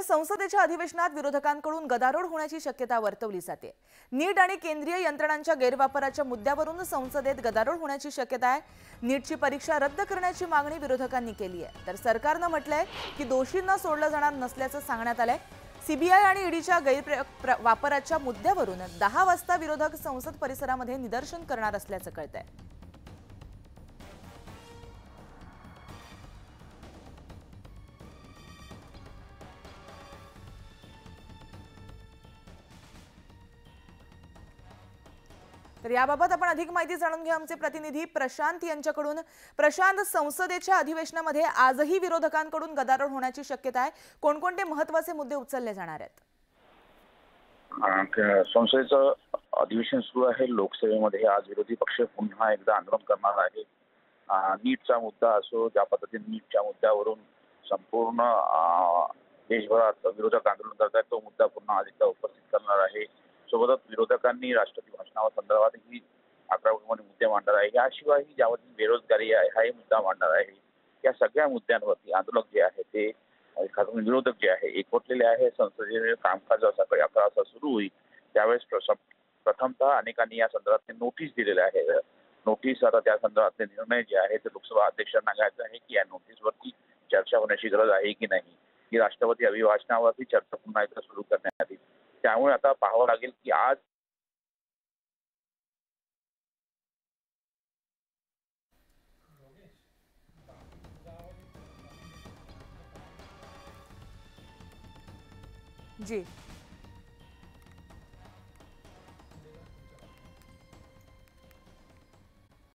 तर संसदेच्या अधिवेशनात विरोधकांकडून गदारोळ होण्याची शक्यता वर्तवली जाते. नीट आणि केंद्रीय यंत्रणांच्या गैरवापराच्या मुद्द्यावरून संसदेत गदारोळ होण्याची शक्यता आहे. नीटची परीक्षा रद्द करण्याची मागणी विरोधकांनी केली आहे. तर सरकारनं म्हटलंय की दोषींना सोडलं जाणार नसल्याचं सांगण्यात आलंय. सीबीआय आणि ईडीच्या गैरवापराच्या वापराच्या मुद्द्यावरून दहा वाजता विरोधक संसद परिसरामध्ये निदर्शन करणार असल्याचं कळतंय. तर याबाबत आपण अधिक माहिती जाणून घेऊ आमचे प्रतिनिधी प्रशांत यांच्याकडून. प्रशांत संसदेच्या अधिवेशनामध्ये आजही विरोधकांकडून गदारोळ होण्याची शक्यता आहे. कोणकोणते महत्त्वाचे मुद्दे उचलले जाणार आहेत? संसदेचं अधिवेशन सुरू आहे. लोकसभेमध्ये आज विरोधी पक्ष पुन्हा एकदा आंदोलन करणार आहे. नीटचा मुद्दा असो ज्या पद्धतीने नीटच्या मुद्द्यावरून संपूर्ण देशभरात विरोधक आंदोलन करत आहेत तो मुद्दा पुन्हा आज एकदा उपस्थित करणार आहे. सोबतच विरोधकांनी राष्ट्रपती भाषणासंदर्भातही आक्रमकपणे मुद्दे मांडणार आहे. याशिवायही ज्यावरील बेरोजगारी आहे हाही मुद्दा मांडणार आहे. या सगळ्या मुद्द्यांवरती आंदोलक जे आहे ते खास विरोधक जे आहे एकवटलेले आहे. संसदेचे कामकाज सकाळी अकरा वाजता सुरू होईल. त्यावेळेस प्रथमतः अनेकांनी या संदर्भात नोटीस दिलेल्या आहे नोटीस आता त्या संदर्भातले निर्णय जे आहे ते लोकसभा अध्यक्षांना घ्यायचं आहे की या नोटीसवरती चर्चा होण्याची गरज आहे की नाही. की राष्ट्रपती अभिभाषणावरती चर्चा पुन्हा एकदा सुरू करण्यात आली त्यामुळे आता पाहावं लागेल की आज जी.